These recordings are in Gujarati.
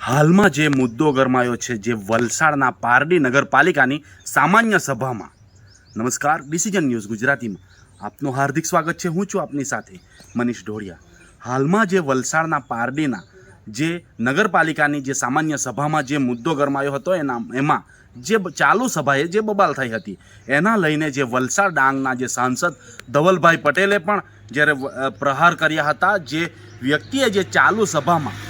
હાલમાં જે મુદ્દો ગરમાયો છે જે વલસાડના પારડી નગરપાલિકાની સામાન્ય સભામાં. નમસ્કાર, ડિસિઝન ન્યૂઝ ગુજરાતીમાં. આપનું હાર્દિક સ્વાગત છે, હું છું આપની સાથે મનીષ ઢોળિયા હાલમાં જે વલસાડના પારડીના જે નગરપાલિકાની જે સામાન્ય સભામાં જે મુદ્દો ગરમાયો હતો, એના એમાં જે ચાલુ સભાએ જે બબાલ થઈ હતી, એના લઈને જે વલસાડ ડાંગના જે સાંસદ ધવલભાઈ પટેલે પણ જ્યારે પ્રહાર કર્યા હતા, જે વ્યક્તિએ જે ચાલુ સભામાં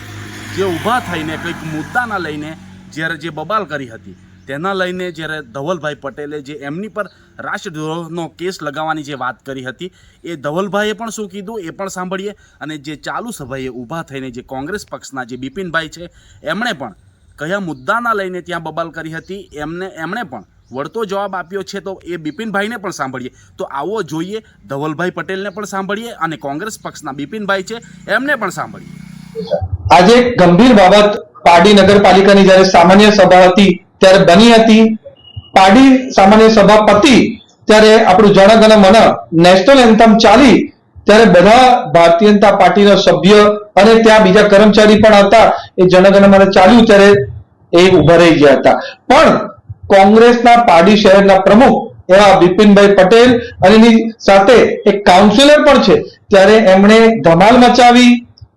જે ઊભા થઈને કંઈક મુદ્દાના લઈને જ્યારે જે બબાલ કરી હતી, તેના લઈને જ્યારે ધવલભાઈ પટેલે જે એમની પર રાષ્ટ્રદ્રોહનો કેસ લગાવવાની જે વાત કરી હતી, એ ધવલભાઈએ પણ શું કીધું? એ પણ સાંભળીએ. અને જે ચાલુ સભાએ ઊભા થઈને જે કોંગ્રેસ પક્ષના જે બિપિનભાઈ છે, એમણે પણ કયા મુદ્દાના લઈને ત્યાં બબાલ કરી હતી, એમને, એમણે પણ વળતો જવાબ આપ્યો છે તો એ બિપિનભાઈને પણ સાંભળીએ. તો આવો જોઈએ, ધવલભાઈ પટેલને પણ સાંભળીએ અને કોંગ્રેસ પક્ષના બિપિનભાઈ છે, એમને પણ સાંભળીએ. આજે એક ગંભીર બાબત પારડી નગરપાલિકાની જ્યારે સામાન્ય સભા હતી, ત્યારે બની હતી. પારડી સામાન્ય સભા પતી ત્યારે આપણું જનગણ મન નેશનલ એન્થમ ચાલી, ત્યારે બધા ભારતીય જનતા પાર્ટીના સભ્ય અને ત્યાં બીજા કર્મચારી પણ હતા. એ જનગણ મન ચાલ્યું ત્યારે એ ઊભા રહી ગયા હતા. પણ કોંગ્રેસના પારડી શહેરના પ્રમુખ એવા બિપિનભાઈ પટેલ અને સાથે એક કાઉન્સિલર પણ છે. ત્યારે એમણે ધમાલ મચાવી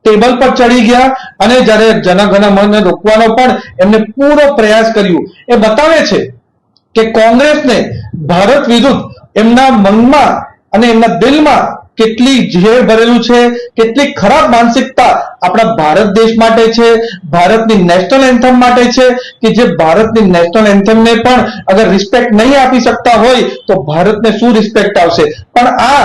ટેબલ પર ચડી ગયા અને જ્યારે જનગણ મનને રોકવાનો પણ એમને પૂરો પ્રયાસ કર્યો. એ બતાવે છે કે કોંગ્રેસને ભારત વિરુદ્ધ એમના મનમાં અને એમના દિલમાં કેટલી ઝેર ભરેલું છે, કેટલી ખરાબ માનસિકતા આપણા ભારત દેશ માટે છે, ભારતની નેશનલ એન્થમ માટે છે, કે જે ભારતની નેશનલ એન્થમને પણ અગર રિસ્પેક્ટ નહીં આપી શકતા હોય તો ભારતને શું રિસ્પેક્ટ આવશે? પણ આ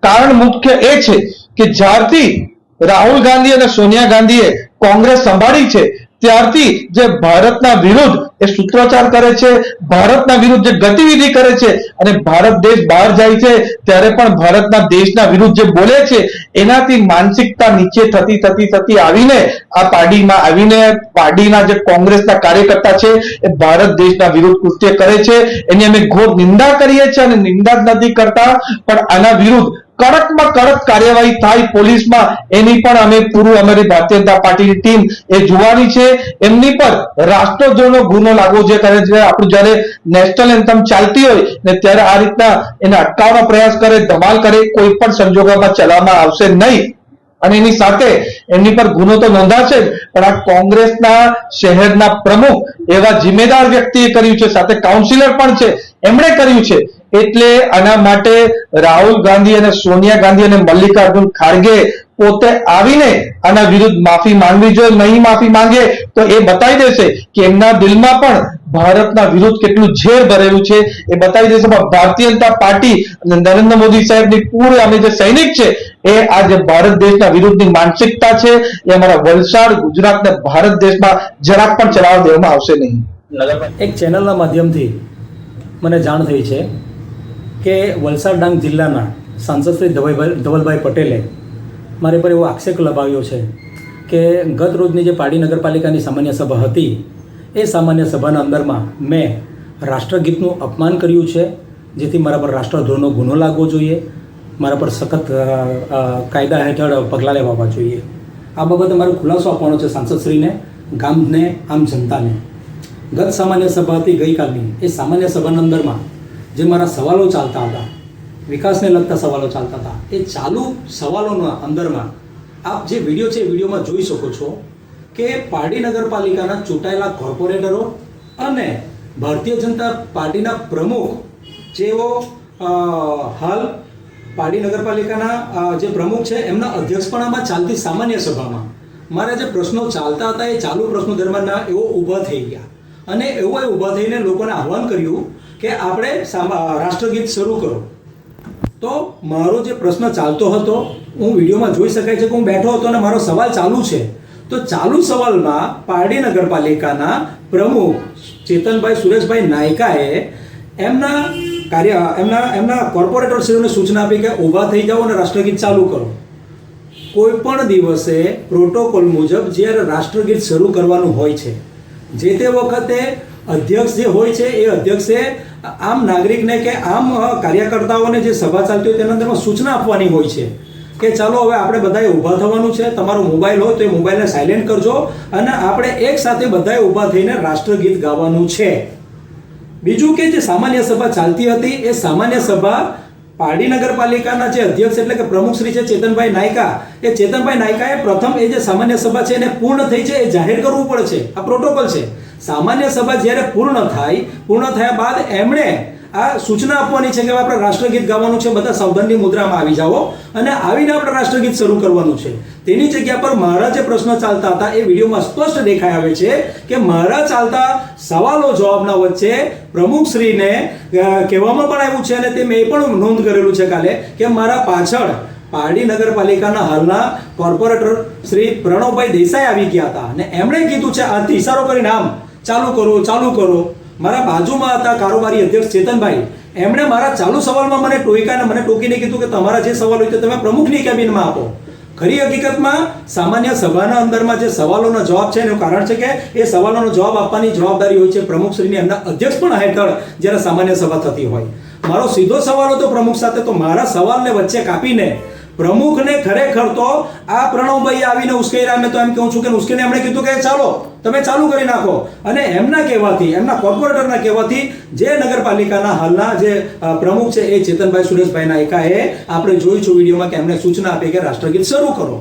કારણ મુખ્ય એ છે કે જ્યારથી રાહુલ ગાંધી અને સોનિયા ગાંધીએ કોંગ્રેસ સંભાળી છે. ત્યારથી જે ભારતના વિરુદ્ધ એ સૂત્રોચ્ચાર કરે છે, ભારતના વિરુદ્ધ જે ગતિવિધિ કરે છે અને ભારત દેશ બહાર જાય છે, ત્યારે પણ ભારતના દેશના વિરુદ્ધ જે બોલે છે, એનાથી માનસિકતા નીચે થતી થતી થતી આવીને, આ પાર્ટીમાં આવીને, પાર્ટીના જે કોંગ્રેસના કાર્યકર્તા છે, એ ભારત દેશના વિરુદ્ધ કૃત્ય કરે છે. એની અમે ઘોર નિંદા કરીએ છીએ અને નિંદા જ નથી કરતા, પણ આના વિરુદ્ધ કડકમાં કડક કાર્યવાહી થાય પોલીસમાં એની પણ અમે પૂરું અમારી ભારતીય જનતા પાર્ટીની ટીમ એ જોવાની છે. એમની પર રાષ્ટ્રદ્રોહનો ગુનો લાગવો જે કરે છે આપણું જ્યારે નેશનલ એન્થમ ચાલતી હોય ને ત્યારે આ રીતના એને અટકાવવાનો પ્રયાસ કરે ધમાલ કરે કોઈ પણ સંજોગોમાં ચલાવવામાં આવશે નહીં. અને એની સાથે એમની પર ગુનો તો નોંધાશે જ, પણ આ કોંગ્રેસના શહેરના પ્રમુખ એવા જિમ્મેદાર વ્યક્તિએ કર્યું છે સાથે કાઉન્સિલર પણ છે. એમણે કર્યું છે. એટલે આના માટે રાહુલ ગાંધી અને સોનિયા ગાંધી અને મલ્લિકાર્જુન ખાર્ગે પોતે આવીને આના વિરુદ્ધ માફી માંગવી જોઈએ, નહીં માફી માંગે, તો એ બતાવી દેશે કે એમના દિલમાં પણ ભારતના વિરુદ્ધ કેટલું ઝેર ભરેલું છે. એ બતાવી દેશે પણ ભારતીય જનતા પાર્ટી અને નરેન્દ્ર મોદી સાહેબની પૂરી અમે જે સૈનિક છે, એ આ જે ભારત દેશના વિરુદ્ધની માનસિકતા છે. એ અમારા વલસાડ, ગુજરાત ને ભારત દેશમાં જરાક પણ ચલાવવા દેવામાં આવશે નહીં. એક ચેનલના માધ્યમથી મને જાણ થઈ છે કે વલસાડ ડાંગ જિલ્લાના સાંસદ શ્રી ધવલભાઈ ધવલભાઈ પટેલે મારી પર એવો આક્ષેપ લગાવ્યો છે કે ગત રોજની જે પાડી નગરપાલિકાની સામાન્ય સભા હતી, એ સામાન્ય સભાના અંદરમાં મેં રાષ્ટ્રગીતનું અપમાન કર્યું છે, જેથી મારા પર રાષ્ટ્રદ્રોહનો ગુનો લાગવો જોઈએ, મારા પર સખત કાયદા હેઠળ પગલાં લેવા જોઈએ. આ બાબતે મારો ખુલાસો આપવાનો છે સાંસદશ્રીને, ગામને, આમ જનતાને. ગત સામાન્ય સભા હતી ગઈકાલની. એ સામાન્ય સભાના અંદરમાં જે મારા સવાલો ચાલતા હતા, વિકાસને લગતા સવાલો ચાલતા હતા, એ ચાલુ સવાલોના અંદરમાં આપ જે વીડિયો છે એ વિડીયોમાં જોઈ શકો છો કે પારડી નગરપાલિકાના ચૂંટાયેલા કોર્પોરેટરો અને ભારતીય જનતા પાર્ટીના પ્રમુખ જેઓ હાલ પારડી નગરપાલિકાના જે પ્રમુખ છે, એમના અધ્યક્ષપણામાં ચાલતી સામાન્ય સભામાં મારા જે પ્રશ્નો ચાલતા હતા એ ચાલુ પ્રશ્નો દરમિયાન એવો ઊભા થઈ ગયા. અને એવો એ ઊભા થઈને લોકોને આહવાન કર્યું કે આપણે રાષ્ટ્રગીત શરૂ કરો. તો મારો જે પ્રશ્ન ચાલતો હતો, હું વિડીયોમાં જોઈ શકાય છે કે હું બેઠો હતો અને મારો સવાલ ચાલુ છે. તો ચાલુ સવાલમાં પારડી નગરપાલિકાના પ્રમુખ ચેતનભાઈ સુરેશભાઈ નાયકાએ એમના કાર્ય, એમના એમના કોર્પોરેટરશ્રીઓને સૂચના આપી કે ઊભા થઈ જાઓ અને રાષ્ટ્રગીત ચાલુ કરો. કોઈ પણ દિવસે પ્રોટોકોલ મુજબ જ્યારે રાષ્ટ્રગીત શરૂ કરવાનું હોય છે, જે તે વખતે અધ્યક્ષ જે હોય છે, એ અધ્યક્ષે આમ નાગરિકને કે આમ કાર્યકર્તાઓને જે સભા ચાલતી હોય તેના અંદરમાં સૂચના આપવાની હોય છે કે ચાલો હવે આપણે બધાએ ઊભા થવાનું છે, તમારો મોબાઈલ હોય તો એ મોબાઈલને સાયલેન્ટ કરજો અને આપણે એક સાથે બધાએ ઊભા થઈને રાષ્ટ્રગીત ગાવાનું છે. બીજું કે જે સામાન્ય સભા ચાલતી હતી, એ સામાન્ય સભા પારડી નગરપાલિકાના જે અધ્યક્ષ એટલે કે પ્રમુખ શ્રી છે ચેતનભાઈ નાયકા, એ ચેતનભાઈ નાયકાએ પ્રથમ એ જે સામાન્ય સભા છે એને પૂર્ણ થઈ છે, એ જાહેર કરવું પડે છે. આ પ્રોટોકોલ છે. સામાન્ય સભા જ્યારે પૂર્ણ થાય, પૂર્ણ થયા બાદ એમણે આ સૂચના આપવાની છે કે આપણે રાષ્ટ્રગીત ગાવાનું છે, બધા સાવધાનની મુદ્રામાં આવી જાઓ અને આવીને આપણે રાષ્ટ્રગીત શરૂ કરવાનું છે. તેની જગ્યા પર મારા જે પ્રશ્નો ચાલતા હતા, એ વિડીયોમાં સ્પષ્ટ દેખાઈ આવે છે કે મારા ચાલતા સવાલો જવાબના વચ્ચે પ્રમુખશ્રીને કહેવામાં પણ આવ્યું છે અને તે મેં પણ નોંધ કરેલું છે કાલે કે મારા પાછળ પારડી નગરપાલિકાના હાલના કોર્પોરેટર શ્રી પ્રણવભાઈ દેસાઈ આવી ગયા હતા અને એમણે કીધું છે, આ ઇશારો કરીને આમ ચાલુ કરો ચાલુ કરો. મારા બાજુમાં હતા કારોબારી અધ્યક્ષ ચેતનભાઈ. એમણે મારા ચાલુ સવાલમાં મને ટોકાને મને ટોકીને કીધું કે તમારા જે સવાલ હોય તે તમે પ્રમુખની કેબિનમાં આપો. ખરી હકીકતમાં સામાન્ય સભાના અંદરમાં જે સવાલોનો જવાબ છે એનું કારણ છે કે એ સવાલોનો જવાબ આપવાની જવાબદારી હોય છે પ્રમુખશ્રીની એમના અધ્યક્ષ પણ હેઠળ જ્યારે સામાન્ય સભા થતી હોય. મારો સીધો સવાલ હતો પ્રમુખ સાથે, તો મારા સવાલને વચ્ચે કાપીને પ્રમુખને ખરેખર તો આ પ્રણવભાઈ આવીને ઉશ્કેર્યા મેં તો એમ કહું છું કે ઉશ્કેરીને એમણે કીધું કે ચાલો, તમે ચાલુ કરી નાખો. અને એમના કહેવાથી, એમના કોર્પોરેટરના કહેવાથી જે નગરપાલિકાના હાલના જે પ્રમુખ છે એ ચેતનભાઈ સુરેશભાઈ એકાએ આપણે જોયું છું વિડીયોમાં કે એમને સૂચના આપી કે રાષ્ટ્રગીત શરૂ કરો.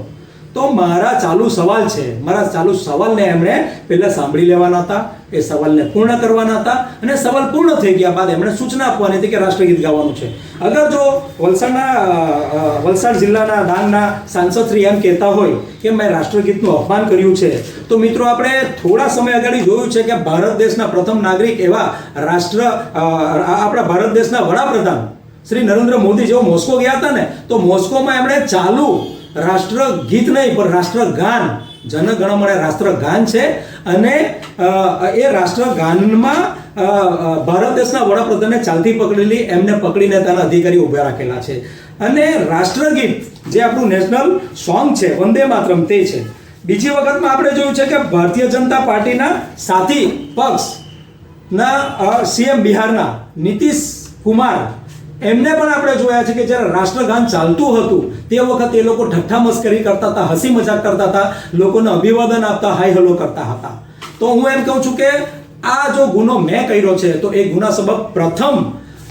તો મારા ચાલુ સવાલ છે. મારા ચાલુ સવાલને એમણે પહેલાં સાંભળી લેવાના હતા, એ સવાલને પૂર્ણ કરવાના હતા અને સવાલ પૂર્ણ થઈ ગયા બાદ એમણે સૂચના આપવાની હતી કે રાષ્ટ્રગીત ગાવાનું છે. અગર જો વલસાડના વલસાડ જિલ્લાના ડાંગના સાંસદ શ્રી એમ કહેતા હોય કે મેં રાષ્ટ્રગીતનું અપમાન કર્યું છે, તો મિત્રો આપણે થોડા સમય અગાડી જોયું છે કે ભારત દેશના પ્રથમ નાગરિક એવા રાષ્ટ્ર આપણા ભારત દેશના વડાપ્રધાન શ્રી નરેન્દ્ર મોદી જેવો મોસ્કો ગયા હતા ને, તો મોસ્કોમાં એમણે ચાલુ રાષ્ટ્રગીત નહીં પણ રાષ્ટ્રગાન. જનગણમણ રાષ્ટ્રગાન છે અને એ રાષ્ટ્રગાનમાં ભારત દેશના વડાપ્રધાને ચાલતી પકડેલી એમને પકડીને તેના અધિકારી ઊભા રાખેલા છે. અને રાષ્ટ્રગીત જે આપણું નેશનલ સોંગ છે, વંદે માતરમ તે છે. બીજી વખતમાં આપણે જોયું છે કે ભારતીય જનતા પાર્ટીના સાથી પક્ષ ના સીએમ બિહારના નીતિશ કુમાર એમને પણ આપણે જોયા છે કે જ્યારે રાષ્ટ્રગાન ચાલતું હતું, તે વખતે એ લોકો ઠઠ્ઠા મસ્કરી કરતા હતા હસી મજાક કરતા હતા, લોકોને અભિવાદન આપતા, હાય હલો કરતા હતા. તો હું એમ કહું છું કે આ જો ગુનો મેં કર્યો છે, તો એ ગુના સબબ પ્રથમ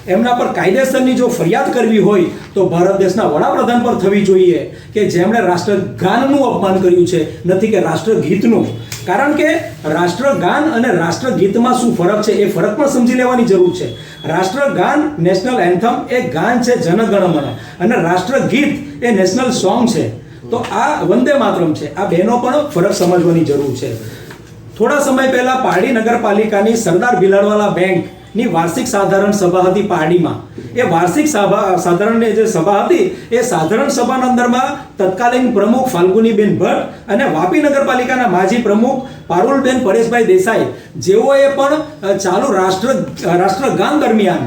એમના પર કાયદેસરની જો ફરિયાદ કરવી હોય, તો ભારત દેશના વડાપ્રધાન પર થવી જોઈએ કે જેમણે રાષ્ટ્રગાનનું અપમાન કર્યું છે, નથી કે રાષ્ટ્રગીતનું. કારણ કે રાષ્ટ્રગાન અને રાષ્ટ્રગીતમાં શું ફરક છે એ ફરક પણ સમજી લેવાની જરૂર છે. રાષ્ટ્રગાન નેશનલ એન્થમ એ ગાન છે જનગણમન અને રાષ્ટ્રગીત એ નેશનલ સોંગ છે. તો આ વંદે માતરમ છે. આ બેનો પણ ફરક સમજવાની જરૂર છે. થોડા સમય પહેલા પારડી નગરપાલિકાની સરદાર ભીલાડવાલા બેંકની વાર્ષિક સાધારણ સભા હતી પારડીમાં. એ વાર્ષિક સભા સાધારણ જે સભા હતી, એ સાધારણ સભાના અંદરમાં તત્કાલીન પ્રમુખ ફાલ્ગુનીબેન ભટ્ટ અને વાપી નગરપાલિકાના માજી પ્રમુખ પારુલબેન પરેશભાઈ દેસાઈ. જેઓએ પણ ચાલુ રાષ્ટ્ર રાષ્ટ્રગાન દરમિયાન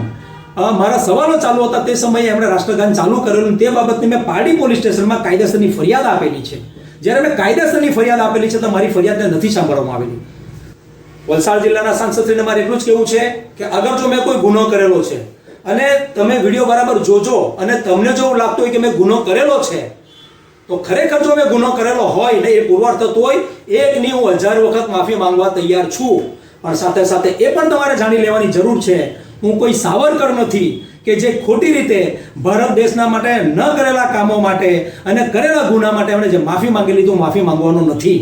મારા સવાલો ચાલુ હતા તે સમયે એમણે રાષ્ટ્રગાન ચાલુ કરેલું. તે બાબતની મેં પારડી પોલીસ સ્ટેશનમાં કાયદેસરની ફરિયાદ આપેલી છે. જ્યારે મેં કાયદેસરની ફરિયાદ આપેલી છે, તો મારી ફરિયાદને નથી સાંભળવામાં આવેલી. વલસાડ જિલ્લાના સાંસદશ્રીને મારે એટલું જ કહેવું છે કે અગર જો મેં કોઈ ગુનો કરેલો છે અને તમે વીડિયો બરાબર જોજો અને તમને જો એવું લાગતું હોય કે મેં ગુનો કરેલો છે, તો ખરેખર જો મેં ગુનો કરેલો હોય ને એ પુરવાર થતો હોય, એક ની હું હજાર વખત માફી માંગવા તૈયાર છું. પણ સાથે સાથે એ પણ તમારે જાણી લેવાની જરૂર છે, હું કોઈ સાવરકર નથી કે જે ખોટી રીતે ભારત દેશના માટે ન કરેલા કામો માટે અને કરેલા ગુના માટે એમણે જે માફી માંગેલી તો માફી માંગવાનો નથી.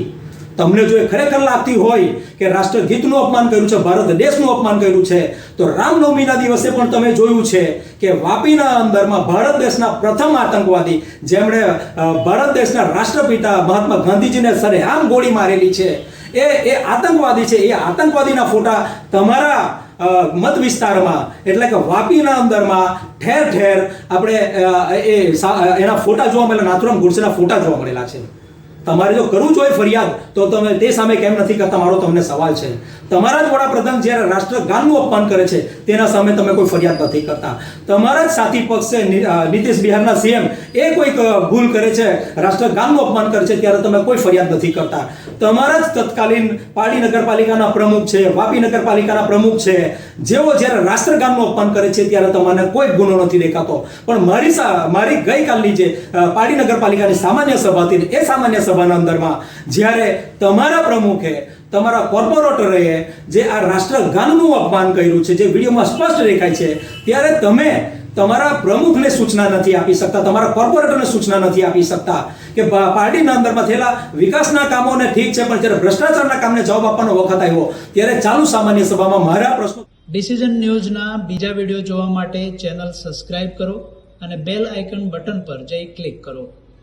તમને જો એ ખરેખર લાગતી હોય કે રાષ્ટ્રગીતનું અપમાન કર્યું છે, ભારત દેશનું અપમાન કર્યું છે, તો રામનવમીના દિવસે પણ તમે જોયું છે કે વાપીના અંદરમાં ભારત દેશના પ્રથમ આતંકવાદી જેમણે ભારત દેશના રાષ્ટ્રપિતા મહાત્મા ગાંધીજીને સરેઆમ ગોળી મારેલી છે, એ એ આતંકવાદી છે, એ આતંકવાદીના ફોટા તમારા મત વિસ્તારમાં, એટલે કે વાપીના અંદરમાં ઠેર ઠેર આપણે એ એના ફોટા જોવા મળેલા નાથુરામ ગોડસેના ફોટા જોવા મળેલા છે. તમારે જો કરવું જ હોય ફરિયાદ, તો તમે તે સામે કેમ નથી કરતા? મારો તમને સવાલ છે. તમારા જ વડાપ્રધાન જ્યારે રાષ્ટ્રગાનનું અપમાન કરે છે, તેના સામે તમે કોઈ ફરિયાદ નથી કરતા. તમારા જ સાથી પક્ષ નીતિશ બિહારના સીએમ, એ કોઈક ભૂલ કરે છે, રાષ્ટ્રગાનનું અપમાન કરે છે, ત્યારે તમે કોઈ ફરિયાદ નથી કરતા. તમારા જ તત્કાલીન પાડી નગરપાલિકાના પ્રમુખ છે, વાપી નગરપાલિકાના પ્રમુખ છે, જેઓ જ્યારે રાષ્ટ્રગાનનું અપમાન કરે છે, ત્યારે તમને કોઈ ગુનો નથી દેખાતો. પણ મારી મારી ગઈકાલની જે પાડી નગરપાલિકાની સામાન્ય સભા હતી, એ સામાન્ય સભાના અંદરમાં. જ્યારે તમારા પ્રમુખે, તમારા કોર્પોરેટરે જે આ રાષ્ટ્રગાનનું અપમાન કર્યું છે, જે વિડીયોમાં સ્પષ્ટ દેખાય છે, ત્યારે તમે તમારા પ્રમુખને સૂચના નથી આપી શકતા, તમારા કોર્પોરેટરને સૂચના નથી આપી શકતા કે પાર્ટીના અંદરમાં થયેલા વિકાસના કામોને ઠીક છે, પણ જ્યારે ભ્રષ્ટાચારના કામને જવાબ આપવાનો વખત આવ્યો, ત્યારે ચાલુ સામાન્ય સભામાં મારા પ્રશ્નો ડિસિઝન ન્યૂઝના બીજા વીડિયો જોવા માટે ચેનલ સબસ્ક્રાઇબ કરો અને બેલ આઇકન બટન પર જઈ ક્લિક કરો.